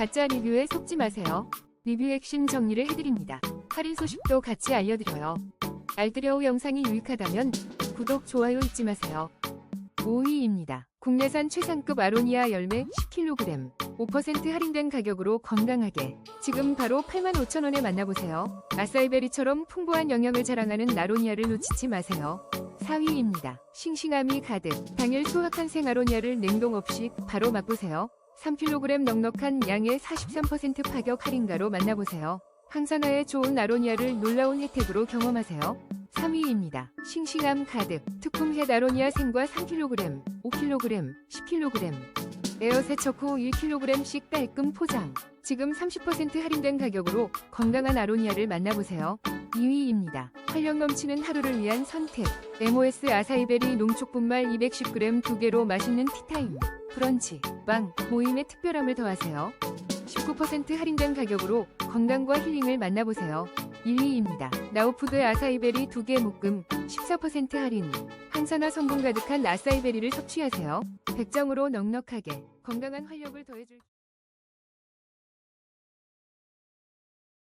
가짜 리뷰에 속지 마세요. 리뷰 핵심 정리를 해드립니다. 할인 소식도 같이 알려드려요. 알뜰여우 영상이 유익하다면 구독, 좋아요 잊지 마세요. 5위입니다. 국내산 최상급 아로니아 열매 10kg 5% 할인된 가격으로 건강하게 지금 바로 85,000원에 만나보세요. 아사이베리처럼 풍부한 영양을 자랑하는 나로니아를 놓치지 마세요. 4위입니다. 싱싱함이 가득 당일 수확한 생아로니아를 냉동 없이 바로 맛보세요. 3kg 넉넉한 양의 43% 파격 할인가로 만나보세요. 항산화에 좋은 아로니아를 놀라운 혜택으로 경험하세요. 3위입니다. 싱싱함 가득 특품햇 아로니아 생과 3kg, 5kg, 10kg 에어 세척 후 1kg씩 깔끔 포장 지금 30% 할인된 가격으로 건강한 아로니아를 만나보세요. 2위입니다. 활력 넘치는 하루를 위한 선택 MOS 아사이베리 농축분말 210g 두 개로 맛있는 티타임 브런치, 빵, 모임의 특별함을 더하세요. 19% 할인된 가격으로 건강과 힐링을 만나보세요. 1위입니다. 나우푸드 아사이베리 2개 묶음 14% 할인. 항산화 성분 가득한 아사이베리를 섭취하세요. 백정으로 넉넉하게 건강한 활력을 더해줄